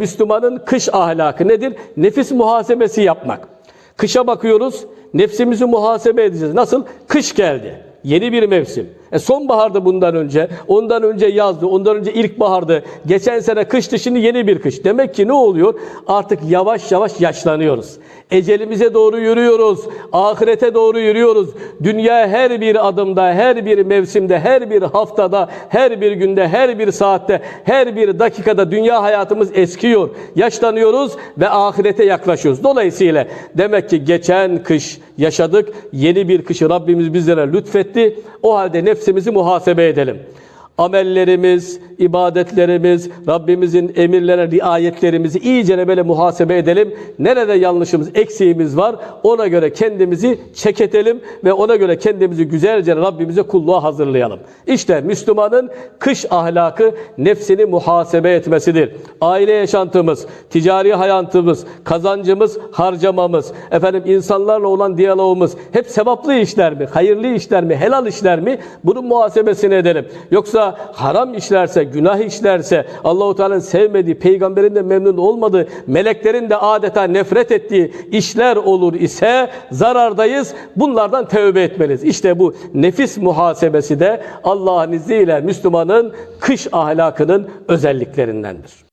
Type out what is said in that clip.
Müslümanın kış ahlakı nedir? Nefis muhasebesi yapmak. Kışa bakıyoruz, nefsimizi muhasebe edeceğiz. Nasıl? Kış geldi. Yeni bir mevsim. E sonbahardı bundan önce, ondan önce yazdı, ondan önce ilkbahardı. Geçen sene kıştı, şimdi yeni bir kış. Demek ki ne oluyor? Artık yavaş yavaş yaşlanıyoruz. Ecelimize doğru yürüyoruz. Ahirete doğru yürüyoruz. Dünya her bir adımda, her bir mevsimde, her bir haftada, her bir günde, her bir saatte, her bir dakikada dünya hayatımız eskiyor. Yaşlanıyoruz ve ahirete yaklaşıyoruz. Dolayısıyla demek ki geçen kış yaşadık. Yeni bir kışı Rabbimiz bizlere lütfetti. O halde nefsimizi muhasebe edelim amellerimiz, ibadetlerimiz, Rabbimizin emirlerine riayetlerimizi iyice böyle muhasebe edelim. Nerede yanlışımız, eksiğimiz var ona göre kendimizi çeketelim ve ona göre kendimizi güzelce Rabbimize kulluğa hazırlayalım. İşte Müslümanın kış ahlakı nefsini muhasebe etmesidir. Aile yaşantımız, ticari hayatımız, kazancımız, harcamamız, efendim insanlarla olan diyalogumuz hep sevaplı işler mi, hayırlı işler mi, helal işler mi? Bunun muhasebesini edelim. Yoksa haram işlerse, günah işlerse, Allahu Teala'nın sevmediği, peygamberin de memnun olmadığı, meleklerin de adeta nefret ettiği işler olur ise zarardayız. Bunlardan tövbe etmeliyiz. İşte bu nefis muhasebesi de Allah'ın izniyle Müslümanın kış ahlakının özelliklerindendir.